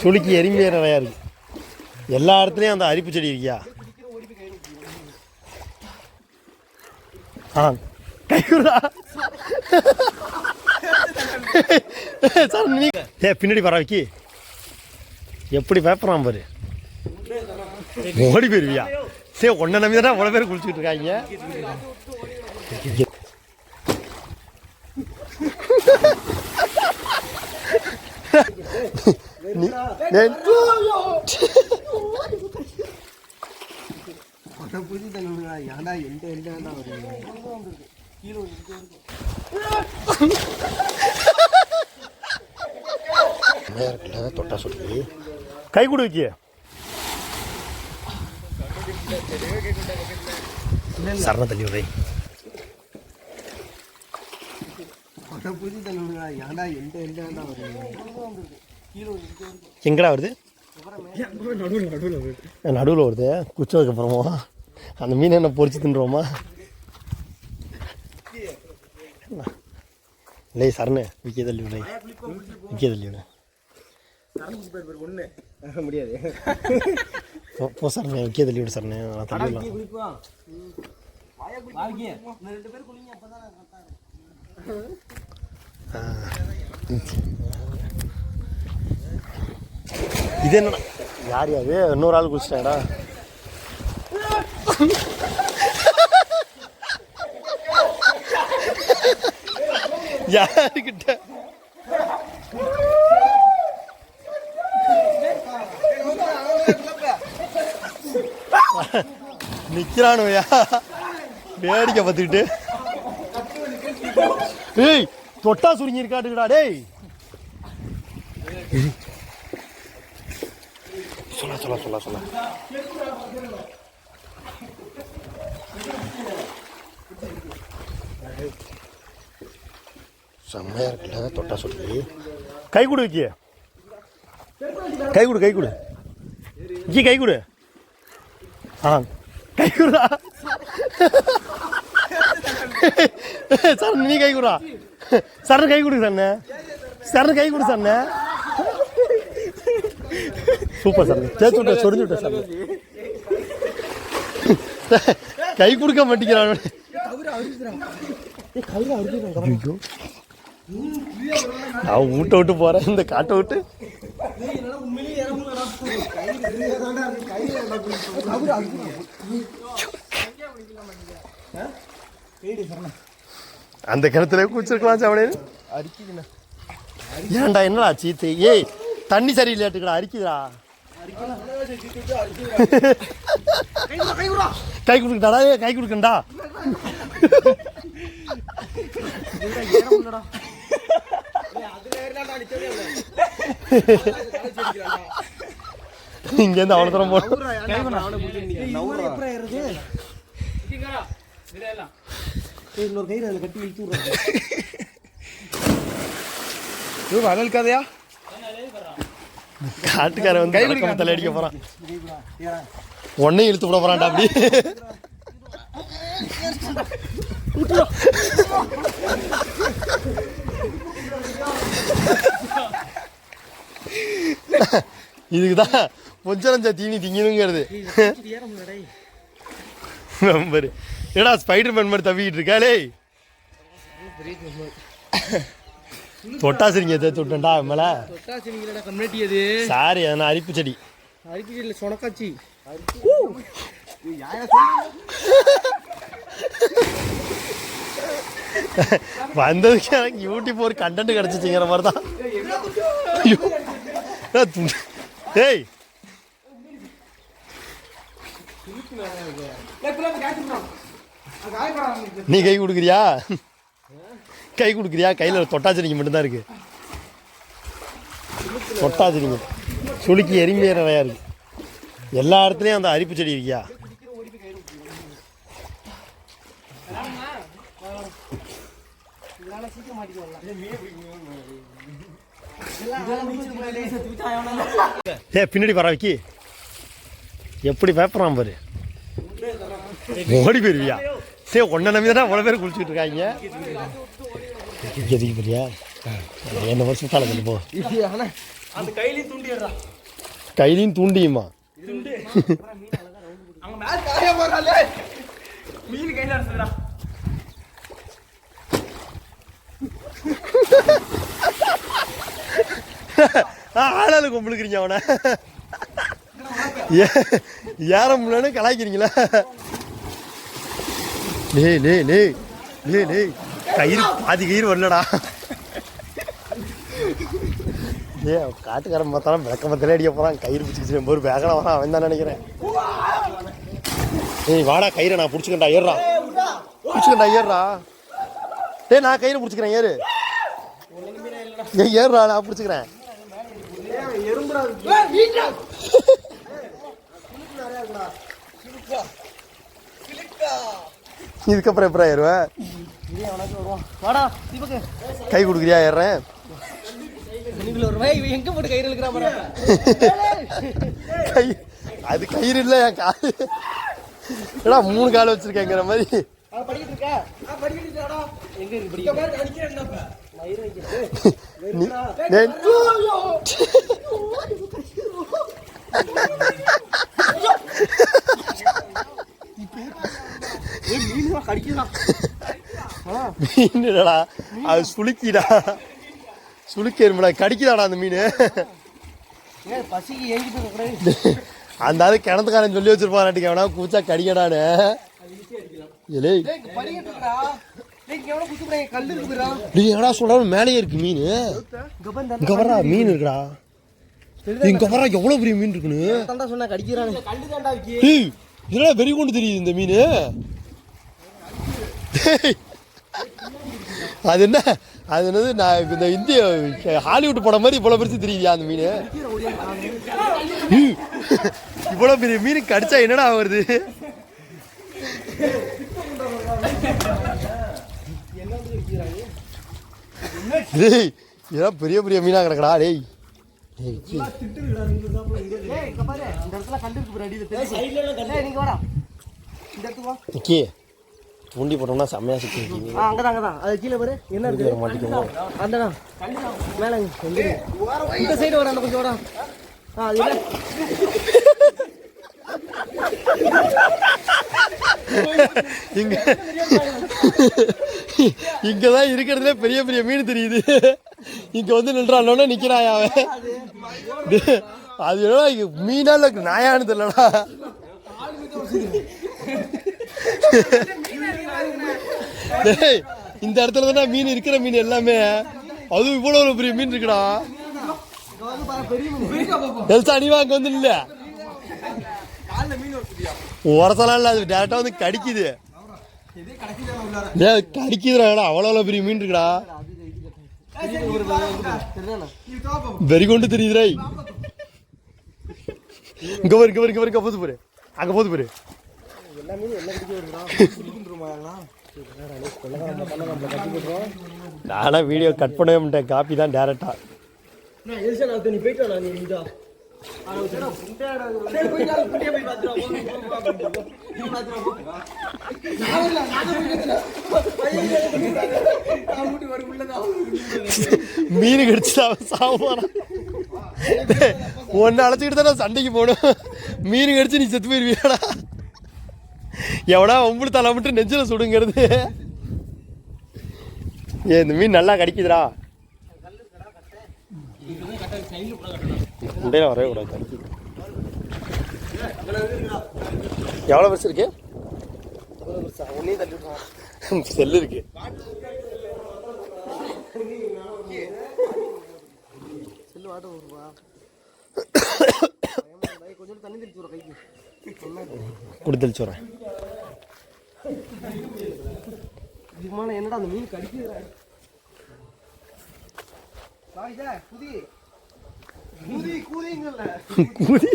சுளுக்கி எறும்பி நிறையா இருக்கு. எல்லா இடத்துலையும் அந்த அரிப்பு செடி இருக்கியா? ஆ. கைக்குறா சார் நீ ஏ பின்னாடி வர வைக்கி. எப்படி பேப்பறான் பாரு. ஓடி போயிருவியா? சரி ஒன்றை நம்பி தானே அவ்வளோ பேர் குளிச்சுக்கிட்டு இருக்காங்க. எந்த தொட்டா சொல்லி கை கொடு வைக்கிய சரண தள்ளி விடுறேன் புரிஞ்சு தண்ணி ஏன்டா எந்த எந்த வருது எங்கடா வருது? நடுவில் நடுவில் வருது நடுவில் வருது குச்சதுக்கு அப்புறமா. அந்த மீன் என்ன பொரிச்சு தின்றோமா? இல்லை சரணு விக்கி தள்ளி விடு. விக்கி தள்ளி விடு. முடியாது போ- சரணு விக்கி தள்ளி விடு சரணு. நான். இது என்ன யார் யார்? இன்னொரு ஆள் குளிச்சிட்டாடா யாருக்கிட்ட நிக்கிறானுயா வேடிக்கை பார்த்துக்கிட்டு. ஏய் தொட்டா சுருங்கி இருக்காட்டுக்கடா டேய் சொல்ல சொல்ல சொல்ல சொல்ல. செம்மையா இருக்குல்ல தொட்டா சொல்லி கை கொடு விக்கிய. கை கொடு கை கொடு. விக்கி கை கொடு. ஆ கை கொடுடா. சார் நீ கை கொடுடா. சார் கை கொடு சண்ணே சார் கை கொடு சண்ணே சூப்பர் சார் தேய்ச்சி விட்ட சொரிஞ்சு விட்ட சார் கை கொடுக்க மாட்டேங்கிறான். அவன். வீட்டை விட்டு போறேன் இந்த காட்டை விட்டு. அந்த கிணத்துல குச்சிருக்கலாம் சாவடேன்னு அரிக்குதுண்ணா. ஏன்டா என்னடா சீத்து? ஏய் தண்ணி சரியில்லையாட்டுக்கடா அரிக்குதுடா. கை கொடுக்கட்டாடா ஏய் கை கொடுக்கண்டா. இங்கேருந்து அவ்வளோ தூரம் போகணும் இன்னொரு கயிறு அதில் கட்டி இழுத்து விடுறாங்க. அனல் கதையா? காட்டுக்காரன் வந்து கை தலை அடிக்க போறான். உன்னையும் இழுத்து விட போறான்டா அப்படி. இதுக்குதான் பொஞ்சரஞ்ச தீனி திங்கணுங்கிறது நம்பரு. ஏடா ஸ்பைடர் மேன் மாதிரி தவிக்கிட்டு இருக்காளே தொட்டாசிரிங்க தேத்து விட்டேன்டா மேல. தொட்டாச்சினிங்களா கம்யூனிட்டி அது சாரி அதனால் அரிப்பு செடி. அரிப்பியில் சொனக்காச்சி வந்ததுக்கு எனக்கு யூடியூப் ஒரு கண்டென்ட் கிடச்சிச்சிங்கிற மாதிரி தான் ஐயோ. ஏய். நீ கை கொடுக்குறியா? கை கொடுக்குறியா? கையில் தொட்டாச்சிரிங்க மட்டும்தான் இருக்கு. தொட்டாச்சிரிங்க சுளுக்கி எறும்பி நிறையா இருக்கு. எல்லா இடத்துலையும் அந்த அரிப்பு செடி இருக்கியா? ஏ பின்னாடி வர வைக்கி. எப்படி பேப்பறான் பாரு? ஓடி போயிருவியா சரி ஒன்றை நம்பி தானே அவ்வளோ பேர் குளிச்சுட்டு இருக்காங்க. எதுக்கு பெரியா? என்ன வருஷம் தலை போ. கைலையும் கையிலையும் தூண்டியுமா? அங்க ஆளாளு கும்பிடுக்கிறீங்க அவனை. ஏற முடியலன்னு கலாய்க்கிறீங்களா? நே நே நே நே நே கயிறு பாதி கயிறு வரலடா. ஏ காட்டுக்காரன் பார்த்தாலும் விளக்க மத்திலே அடிக்க போகிறான் கயிறு பிடிச்சிக்கிச்சு ஒரு வேகனா வரான். அவன் தான் நினைக்கிறேன். ஏய் வாடா கயிறை நான் பிடிச்சிக்கண்டா ஏறுறா பிடிச்சிக்கண்டா ஏறுறா டேய் நான் கயிறு பிடிச்சிக்கிறேன் ஏறு. ஏய் ஏறுறா நான் பிடிச்சிக்கிறேன். இதுக்கப்புறம் எப்படா தீபக்கு. கை கொடுக்குறியா பாரு. கை அது கயிறு இல்லை என் கால். ஏடா மூணு கால் வச்சிருக்கேங்கிற மாதிரி. ஆ படிக்கிட்டு இருக்க ஆ படிக்கிட்டு இருக்காடா எங்க இருக்கு படிக்கிட்டு அடிக்கிறேன் என்னப்பா மயிர் வைக்கிறது நீ டேய், ஏய் மீன் கடிக்குதா மீன் இல்லடா அது சுளுக்கிடா. சுளுக்கேருமடா கடிக்குதாடா அந்த மீன். அந்த ஆளு கிணத்துக்காரன் சொல்லி வச்சிருப்பான் கூச்சா போறீங்க கல்லு இருக்கு போறா நீ மேலேயே இருக்கு மீன். இங்க வர்றா மீன் இருக்குடா. இங்க வர்றா எவ்வளவு பெரிய மீன் இருக்குன்னு? சொன்னா கடிக்கிறானே. ஏய் இதெல்லாம் வெறி கொண்டு தெரியுது இந்த மீன்? அது என்ன? அது என்னது? நான் இந்த இந்திய ஹாலிவுட் படம் மாதிரி இவ்வளோ பெருசு தெரியுதியா அந்த மீன்? இவ்வளோ பெரிய மீன் கடிச்சா என்னடா வருது டேய் இதெல்லாம் பெரிய பெரிய மீனா கிடக்கடா டேய். டேய், தூண்டி போட்டோம்னா செம்மையா சுத்தி நிக்கி ஆ அங்கதான் அங்கதான். அது கீழே பாரு. என்ன இருக்கு வர மாட்டேங்குது அந்தடா. மேல இங்க இருக்கு. இந்த சைடு வர கொஞ்சம் வாடா ஆ அது இல்ல இங்க. இங்கதான் இருக்கிறதுல பெரிய பெரிய மீன் தெரியுது. இங்க வந்து நின்றானோட நிக்கிறான் அவன். அது என்னடா இங்க மீனா இல்ல நாயான்னு தெரியலடா. டேய் இந்த இடத்துல தானே மீன் இருக்கிற மீன் எல்லாமே. அதுவும் இவ்வளவு பெரிய மீன் இருக்குடா. எல்சா நீ அங்க வந்து இல்ல உரசலாம் இல்ல அது டேரக்டா வந்து கடிக்குது. கடிக்குதுடா அவ்வளோ பெரிய மீன் இருக்குடா. வெறி கொண்டு தெரியுதுடா இங்க பாரு இங்க பாரு இங்க பாரு போது பாரு அங்க போது பாரு எல்லா மீனும் என்ன பிடிக்க வருதுடா பிடிக்கின்றோமா நானா வீடியோ கட் பண்ணவே மாட்டேன். காப்பி தான் டேரக்டா நான் எல்சா நான் நீ போயிட்டு வா நீ இதா. சரி போய் நான் குட்டியா போய் பாத்துறா நீ பாத்துறா போ நான் இல்ல நான் போய் நான் முடி வர உள்ளதா மீன் கடிச்சு அவன் சாவானா? ஒன்னு அழைச்சிக்கிட்டு தான் சண்டைக்கு போகணும். மீன் கடிச்சு நீ செத்து போயிருவியாடா? எவனா ஒம்புடு தலை மட்டும் நெஞ்சில் சுடுங்கிறது? ஏ இந்த மீன் நல்லா கடிக்குதுடா. முண்டையில வரவே கூடாது கடிக்குது. எவ்வளோ பெருசு இருக்கு? செல்லு இருக்கு. செல்லு வாட்ட வருவா கொஞ்சம் தண்ணி தெளிச்சு என்னடா அந்த மீன் கடிக்குதுடா? குதி. கூதிங்கல்ல கூதி.